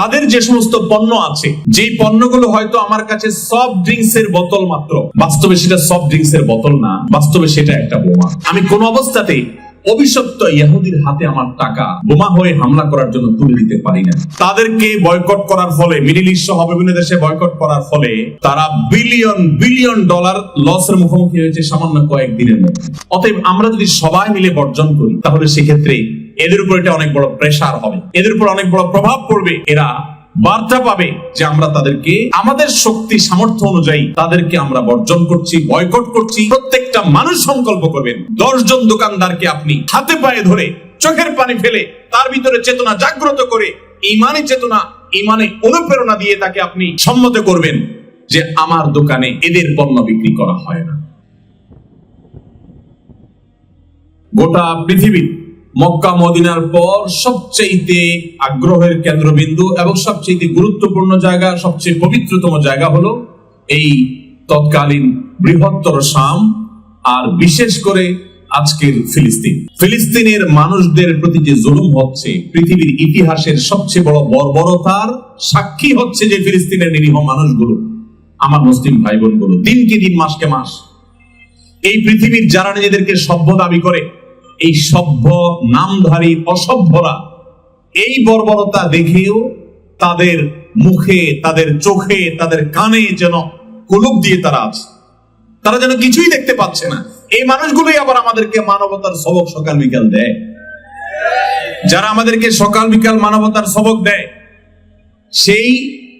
তাদের যে সমস্ত পণ্য আছে যে পণ্যগুলো হয়তো আমার কাছে সফট ড্রিঙ্কস এর বোতল মাত্র, বাস্তবে সেটা সফট ড্রিঙ্কস এর বোতল না, বাস্তবে সেটা একটা বোমা। আমি কোন অবস্থাতেই অভিশপ্ত ইহুদির হাতে আমার টাকা বোমা হয়ে হামলা করার জন্য তুলে দিতে পারি না। তাদেরকে বয়কট করার ফলে, মিডিল ইস্ট সহ বিভিন্ন দেশে বয়কট করার ফলে তারা বিলিয়ন বিলিয়ন ডলার লসের মুখোমুখি হয়েছে সামান্য কয়েকদিনের মধ্যে। অতএব আমরা যদি সবাই মিলে বর্জন করি, তাহলে সেক্ষেত্রে এদের উপর এটা অনেক বড় প্রেসার হবে। এদের উপর অনেক বড় প্রভাব পড়বে। এরা বার্তা পাবে যে আমরা তাদেরকে, আমাদের শক্তি, সামর্থ্য অনুযায়ী তাদেরকে আমরা বর্জন করছি বয়কট করছি। প্রত্যেকটা মানুষ সংকল্প করবেন, দশজন দোকানদারকে আপনি হাতে পায়ে ধরে চোখের পানি ফেলে তার ভিতরে চেতনা জাগ্রত করে, ইমানে চেতনা, ইমানে অনুপ্রেরণা দিয়ে তাকে আপনি সম্মত করবেন যে আমার দোকানে এদের পণ্য বিক্রি করা হয় না। গোটা পৃথিবী মক্কা মদিনার পর সবচেয়ে আগ্রহের কেন্দ্রবিন্দু এবং সবচেয়ে গুরুত্বপূর্ণ জায়গা, সবচেয়ে পবিত্রতম জায়গা হলো এই তৎকালীন বৃহত্তর শাম আর বিশেষ করে আজকের ফিলিস্তিন। ফিলিস্তিনের মানুষদের প্রতি যে জুলুম হচ্ছে, পৃথিবীর ইতিহাসের সবচেয়ে বড় বর্বরতার সাক্ষী হচ্ছে যে ফিলিস্তিনের নিরীহ মানুষগুলো। আমার মুসলিম ভাই বোনগুলো দিনকে দিন, মাসকে মাস, এই পৃথিবীর যারা নিজেদেরকে সভ্য দাবি করে এই সভ্য নামধারী অসভ্যরা এই বর্বরতা দেখেও তাদের মুখে, তাদের চোখে, তাদের কানে যেন কুলুপ দিয়ে তারা আছে। তারা যেন কিছুই দেখতে পাচ্ছে না। এই মানুষগুলোই আবার আমাদেরকে মানবতার সবক সকাল বিকাল দেয়। যারা আমাদেরকে সকাল বিকাল মানবতার সবক দেয়, সেই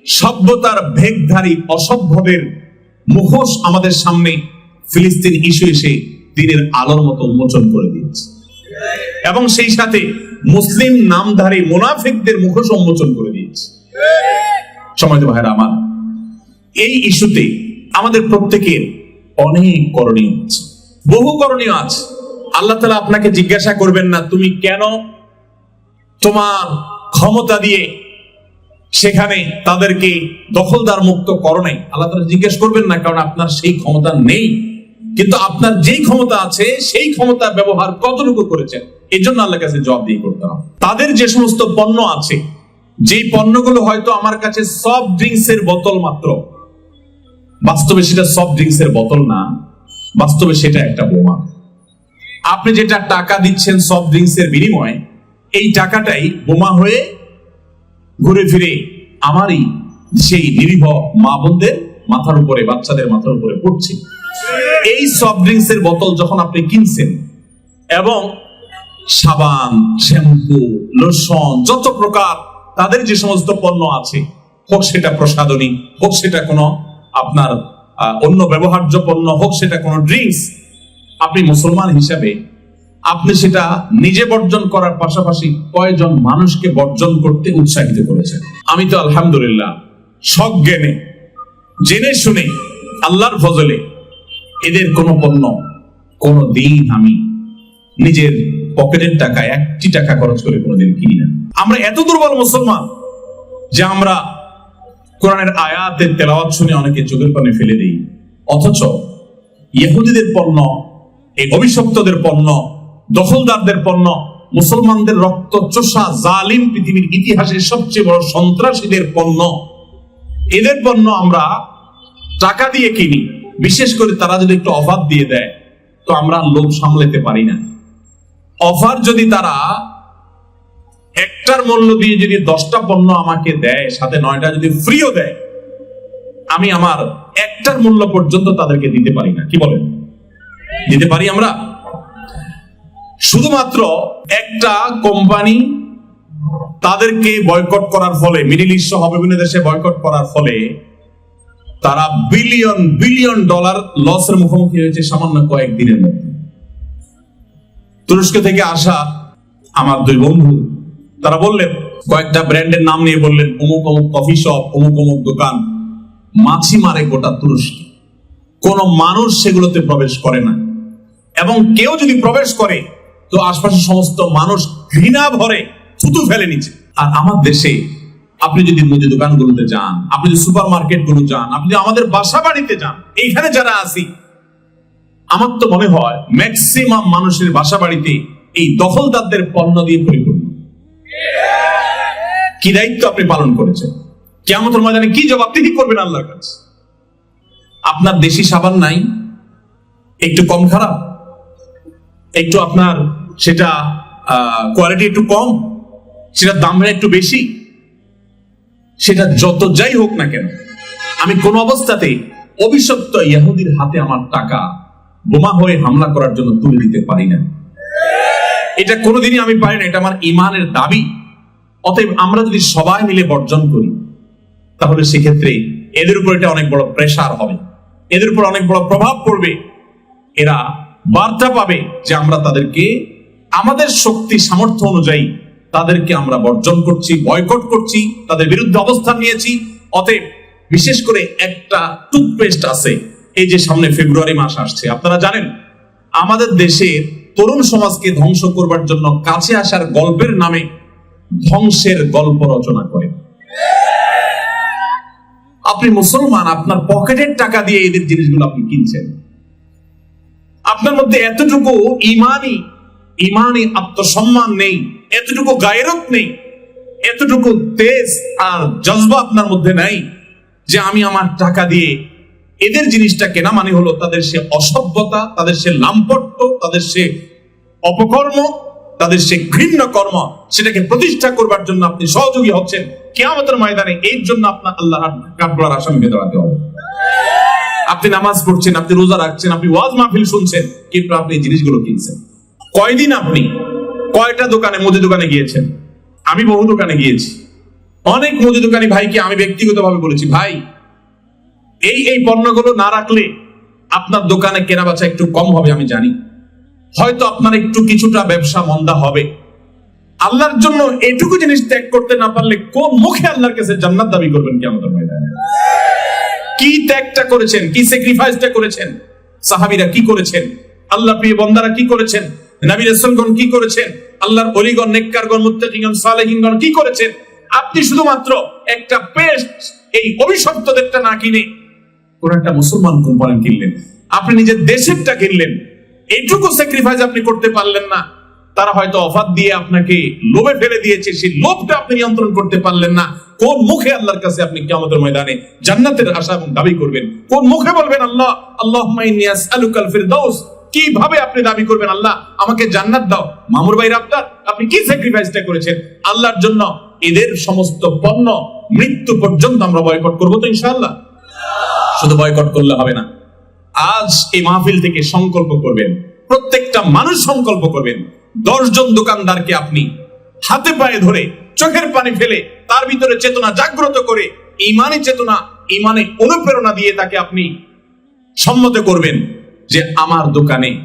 সভ্যতার ভেগধারী অসভ্যদের মুখোশ আমাদের সামনে ফিলিস্তিন ইস্যু এসে দিনের আলোর মতো উন্মোচন করে দিয়েছে। এবং সেই সাথে মুসলিম নামধারী মুনাফিকদের মুখোশ উন্মোচন করে দিয়েছে। সময় ভাইরা আমার, এই ইস্যুতে আমাদের প্রত্যেকের অনেক করণীয় আছে। বহু করণীয় আছে। আল্লাহ তালা আপনাকে জিজ্ঞাসা করবেন না, তুমি কেন তোমার ক্ষমতা দিয়ে সেখানে তাদেরকে দখলদার মুক্ত করো নাই? আল্লাহ তালা জিজ্ঞেস করবেন না, কারণ আপনার সেই ক্ষমতা নেই। কিন্তু আপনার যেই ক্ষমতা আছে, সেই ক্ষমতা ব্যবহার কতটুকু করেছেন এই জন্য আল্লাহ কাছে জবাব দিয়ে করতে হবে। তাদের যে সমস্ত পণ্য আছে, যেই পণ্যগুলো হয়তো আমার কাছে সফট ড্রিঙ্কস এর বোতল মাত্র, বাস্তবে সেটা সফট ড্রিঙ্কস এর বোতল না, বাস্তবে সেটা একটা বোমা। আপনি যেটা টাকা দিচ্ছেন সফট ড্রিঙ্কস এর বিনিময়ে, এই টাকাটাই বোমা হয়ে ঘুরে ফিরে আমারই সেই নিরীহ মা বোনদের মাথার উপরে, বাচ্চাদের মাথার উপরে পড়ছে। এই সফট ড্রিঙ্কস এর বোতল যখন আপনি কিনছেন, এবং সাবান, শ্যাম্পু, লোশন, যত প্রকার তাদের যে সমস্ত পণ্য আছে, হোক সেটা প্রসাধনী, হোক সেটা কোনো আপনার অন্য ব্যবহার্য পণ্য, হোক সেটা কোনো ড্রিঙ্কস আপনি মুসলমান হিসাবে আপনি সেটা নিজে বর্জন করার পাশাপাশি কয়জন মানুষকে বর্জন করতে উৎসাহিত করেছেন? আমি তো আলহামদুলিল্লাহ, সজ্ঞানে, জেনে শুনে, আল্লাহর ফজলে এদের কোনো পণ্য, কোনো দিন আমি নিজের পকেটের টাকা একটি টাকা খরচ করে কোনোদিন কিনি না। আমরা এত দুর্বল মুসলমান যে আমরা কোরআনের আয়াতের তেলাওয়াত শুনে অনেকে চোখের পানে ফেলে দিই। অথচ ইহুদিদের পণ্য, এই অভিশপ্তদের পণ্য, দখলদারদের পণ্য, মুসলমানদের রক্ত চোষা জালিম পৃথিবীর ইতিহাসে সবচেয়ে বড় সন্ত্রাসীদের পণ্য, এদের পণ্য আমরা টাকা দিয়ে কিনি। বিশেষ করে তারা যদি একটু অফার দিয়ে দেয়, তো আমরা লোভ সামলাতে পারি না। অফার যদি তারা একটার মূল্য দিয়ে যদি দশটা পণ্য আমাকে দেয়, সাথে নয়টা যদি ফ্রিও দেয়, আমি আমার একটার মূল্য পর্যন্ত তাদেরকে দিতে পারি না। কি বলেন? দিতে পারি আমরা? শুধুমাত্র একটা কোম্পানি তাদেরকে বয়কট করার ফলে মিডিল ইস্ট সহ বিভিন্ন দেশে বয়কট করার ফলে তারা বিলিয়ন বিলিয়ন ডলার লসের মুখোমুখি হয়েছে সামান্য কয়েকদিনের মধ্যে। তুরস্ক থেকে আসা আমার দুই বন্ধু, তারা বললেন, কয়েকটা ব্র্যান্ডের নাম নিয়ে বললেন, অমুক অমুক কফি শপ, অমুক অমুক দোকান, মাছি মারে গোটা তুরস্ক। কোন মানুষ সেগুলোতে প্রবেশ করে না। এবং কেউ যদি প্রবেশ করে, তো আশপাশের সমস্ত মানুষ ঘৃণা ভরে থুতু ফেলে নিচ্ছে আর আমার দেশে আপনি যদি মুদি দোকানগুলোতে যান, আপনি যদি সুপার মার্কেটগুলো যান, আপনি আমাদের বাসা বাড়িতে যান, এইখানে যারা আছি, আমার তো মনে হয় ম্যাক্সিমাম মানুষের বাসা বাড়িতে এই দখলদারদের পণ্য দিয়ে পরিপূর্ণ। কি দায়িত্ব আপনি পালন করেছেন? কেমন ময়দানে কি জবাব তিনি করবেন আল্লাহর কাছে? আপনার দেশি সাবান নাই, একটু কম খারাপ, একটু আপনার সেটা কোয়ালিটি একটু কম, সেটার দাম একটু বেশি। সেটা যত যাই হোক না কেন, আমি কোন অবস্থাতেই অভিশপ্ত ইয়াহুদির হাতে আমার টাকা বোমা হয়ে হামলা করার জন্য তুলে দিতে পারি না। এটা কোনোদিনই আমি পারি না, এটা আমার ইমানের দাবি। অতএব আমরা যদি সবাই মিলে বর্জন করি, তাহলে সেক্ষেত্রে এদের উপর এটা অনেক বড় প্রেশার হবে। এদের উপর অনেক বড় প্রভাব পড়বে। এরা বার্তা পাবে যে আমরা তাদেরকে আমাদের শক্তি, সামর্থ্য অনুযায়ী তাদেরকে আমরা বর্জন করছি, বয়কট করছি, তাদের বিরুদ্ধে অবস্থান নিয়েছি। অতএব বিশেষ করে একটা টুথপেস্ট আছে, এই যে সামনে ফেব্রুয়ারি মাস আসছে। আপনারা জানেন, আমাদের দেশের তরুণ সমাজকে ধ্বংস করবার জন্য কাছে আসার গল্পের নামে ধ্বংসের গল্প রচনা করে। আপনি মুসলমান, আপনার পকেটের টাকা দিয়ে এদের জিনিসগুলো আপনি কিনছেন। আপনার মধ্যে এতটুকু ইমানই ইমানই আত্মসম্মান নেই। এতটুকু গায়রত নেই, এতটুকু তেজ আর জজবা আপনার মধ্যে নাই যে আমি আমার টাকা দিয়ে এদের জিনিসটা কেনা মানে হলো তাদের সে অসভ্যতা, তাদের সে লাম্পট্য, তাদের সে অপকর্ম, তাদের সে ঘৃণ্য কর্ম, সেটাকে প্রতিষ্ঠা করবার জন্য আপনি সহযোগী হচ্ছেন। কেয়ামতের ময়দানে এর জন্য আপনার আল্লাহ কাঠগড়ার আসামি দাঁড়াতে হবে। আপনি নামাজ পড়ছেন, আপনি রোজা রাখছেন, আপনি ওয়াজ মাহফিল শুনছেন, কিন্তু আপনি এই জিনিসগুলো কিনছেন। কয়দিন আপনি কয়টা দোকানে মুদি দোকানে গিয়েছেন আমি বহু দোকানে গিয়েছি। অনেক মুদি দোকানি ভাইকে আমি ব্যক্তিগতভাবে বলেছি, ভাই, এই এই পণ্যগুলো না রাখলে আপনার দোকানে কেনা বেচা একটু কম হবে, আমি জানি। হয়তো আপনার একটু কিছুটা ব্যবসা মন্দা হবে। আল্লাহর জন্য এটুকু জিনিস ত্যাগ করতে না পারলে কোন মুখে আল্লাহর কাছে জান্নাত দাবি করবেন কি আমাদের ময়দানে? কি ত্যাগটা করেছেন? কি স্যাক্রিফাইসটা করেছেন? সাহাবীরা কি করেছেন? আল্লাহ প্রিয় বন্দারা কি করেছেন? নবী রাসূলগণ কি করেছেন? আল্লাহর অলিগণ, নেককারগণ, মুত্তাকিগণ, সালেহিনগণ কি করেছেন? আপনি শুধুমাত্র একটা পেস্ট, এই অভিশপ্তদেরটা না কিনে কোন একটা মুসলমান কোম্পানি কিনলেন। আপনি নিজের দেশেরটা কিনলেন। স্যাক্রিফাইস আপনি করতে পারলেন না। তারা হয়তো অফার দিয়ে আপনাকে লোভে ফেলে দিয়েছে। সেই লোভটা আপনি নিয়ন্ত্রণ করতে পারলেন না। কোন মুখে আল্লাহর কাছে আপনি কিয়ামতের ময়দানে জান্নাতের আশা এবং দাবি করবেন? কোন মুখে বলবেন, আল্লাহ ফিরদাউস কীভাবে আপনি দাবি করবেন? আল্লাহ, আমাকে জান্নাত দাও। মামুর ভাই আপনার আপনি কি স্যাক্রিফাইসটা করেছেন? আল্লাহর জন্য এদের সমস্ত পণ্য মৃত্যু পর্যন্ত আমরা বয়কট করব তো ইনশাআল্লাহ? শুধু বয়কট করলে হবে না। আজ এই মাহফিল থেকে সংকল্প করবেন। প্রত্যেকটা মানুষ সংকল্প করবেন। দশজন দোকানদারকে আপনি হাতে পায়ে ধরে চোখের পানি ফেলে তার ভিতরে চেতনা জাগ্রত করে, ইমানে চেতনা, ইমানে অনুপ্রেরণা দিয়ে তাকে আপনি সম্মত করবেন। যে আমার দোকানে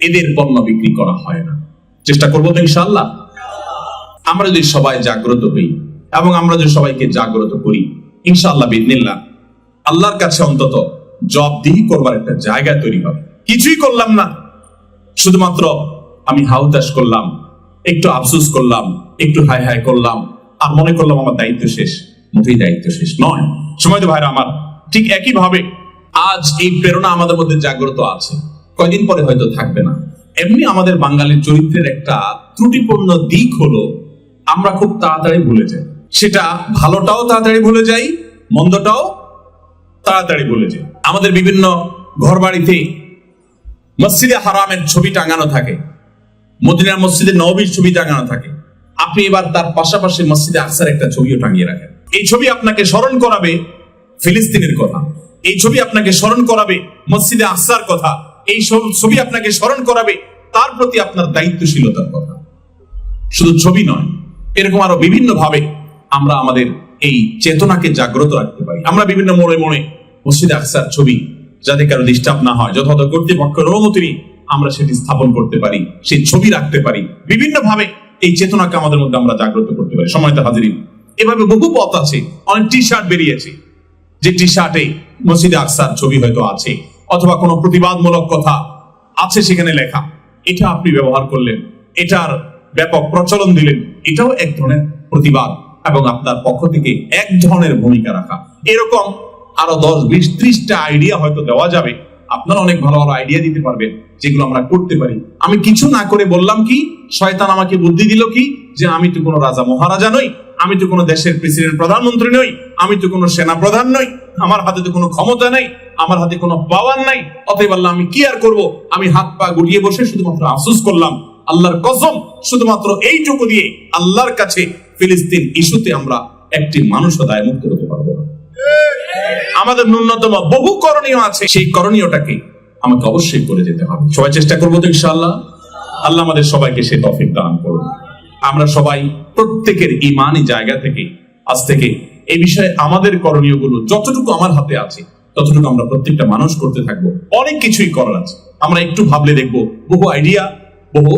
এদের পণ্য বিক্রি করা হয় না। চেষ্টা করব তো ইনশাল্লাহ আমরা যদি সবাই জাগ্রত হই এবং আমরা যদি সবাইকে জাগ্রত করি ইনশাল্লাহ বিদিনিল্লাহ আল্লাহর কাছে অন্তত জবদিহি করবার একটা জায়গা তৈরি হবে। কিছুই করলাম না। শুধুমাত্র আমি হাউতাস করলাম, একটু আফসুস করলাম, একটু হাই হাই করলাম, আর মনে করলাম আমার দায়িত্ব শেষ। মোটেই দায়িত্ব শেষ নয়। সময় তো ভাইরা আমার ঠিক একই ভাবে আজ এই প্রেরণা আমাদের মধ্যে জাগ্রত আছে। কয়দিন পরে হয়তো থাকবে না। এমনি আমাদের বাঙালির চরিত্রের একটা ত্রুটিপূর্ণ দিক হলো, আমরা খুব তাড়াতাড়ি ভুলে যাই। সেটা ভালোটাও তাড়াতাড়ি ভুলে যাই, মন্দটাও তাড়াতাড়ি ভুলে যাই। আমাদের বিভিন্ন ঘর বাড়িতে মসজিদে হারামের ছবি টাঙানো থাকে, মদিনার মসজিদে নবীর ছবি টাঙানো থাকে। আপনি এবার তার পাশাপাশি মসজিদে আকসার একটা ছবিও টাঙিয়ে রাখেন। এই ছবি আপনাকে স্মরণ করাবে ফিলিস্তিনের কথা। এই ছবি আপনাকে স্মরণ করাবে, মসজিদে আকসার কথা। এই ছবি আপনাকে স্মরণ করাবে, তার প্রতি আপনার দায়িত্বশীলতার কথা। শুধু ছবি নয়, এরকম আরও বিভিন্ন ভাবে আমরা আমাদের এই চেতনাকে জাগ্রত রাখতে পারি। আমরা বিভিন্ন মোড়ে মোড়ে মসজিদে আকসার ছবি, যাতে কারও ডিস্টার্ব না হয়, যথাযথ কর্তৃপক্ষের অনুমতি আমরা সেটি স্থাপন করতে পারি, সেই ছবি রাখতে পারি। বিভিন্ন ভাবে এই চেতনাকে আমাদের মধ্যে আমরা জাগ্রত করতে পারি। সময়তে হাজিরিন, এভাবে বহু পথ আছে, অনেক টি শার্ট বেরিয়েছে। যে টি শার্টে মসজিদে আকসার ছবি হয়তো আছে, অথবা কোনো প্রতিবাদমূলক কথা আছে সেখানে লেখা, এটা আপনি ব্যবহার করলেন, এটার ব্যাপক প্রচলন দিলেন, এটাও এক ধরনের প্রতিবাদ এবং আপনার পক্ষ থেকে এক ধরনের ভূমিকা রাখা। এরকম আরও দশ, বিশ, ত্রিশটা আইডিয়া হয়তো দেওয়া যাবে। আপনারা অনেক ভালো ভালো আইডিয়া দিতে পারবেন, যেগুলো আমরা করতে পারি। আমি কিছু না করে বললাম কি শয়তান আমাকে বুদ্ধি দিল কি? যে আমি তো কোনো রাজা মহারাজা নই, আমি তো কোনো দেশের প্রেসিডেন্ট প্রধানমন্ত্রী নই, আমি তো কোনো সেনা প্রধান নই, আমার হাতে তো কোনো ক্ষমতা নেই, আমার হাতে কোনো পাওয়ার নাই, অতএব আল্লাহ আমি কি আর করব? আমি হাত পা গুটিয়ে বসে শুধুমাত্র আফসোস করলাম। আল্লাহর কসম, শুধুমাত্র এইটুকু দিয়ে আল্লাহর কাছে ফিলিস্তিন ইস্যুতে আমরা একটি মানুষও দায় মুক্ত হতে পারব আমাদের ন্যূনতম বহু করণীয় আছে, সেই করণীয়টাকে আমাকে অবশ্যই করে যেতে হবে। সবাই চেষ্টা করব তো ইনশাআল্লাহ। আল্লাহ আমাদের সবাইকে সে তফিক দান করুন। আমরা সবাই প্রত্যেকের ইমানি জায়গা থেকে আজ থেকে এই বিষয়ে আমাদের করণীয়গুলো যতটুকু আমার হাতে আছে, ততটুকু আমরা প্রত্যেকটা মানুষ করতে থাকব। অনেক কিছুই করার আছে। আমরা একটু ভাবলে দেখব, বহু আইডিয়া বহু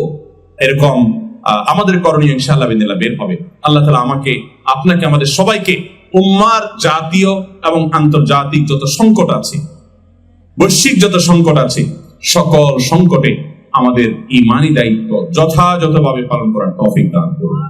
এরকম আমাদের করণীয় ইনশাআল্লাহ বিদিল্লাহ বের হবে। আল্লাহ তালা আমাকে, আপনাকে, আমাদের সবাইকে উম্মার জাতীয় এবং আন্তর্জাতিক যত সংকট আছে, বৈশ্বিক যত সংকট আছে, সকল সংকটে আমাদের ইমানি দায়িত্ব যথাযথভাবে পালন করার টফিক দান করুন।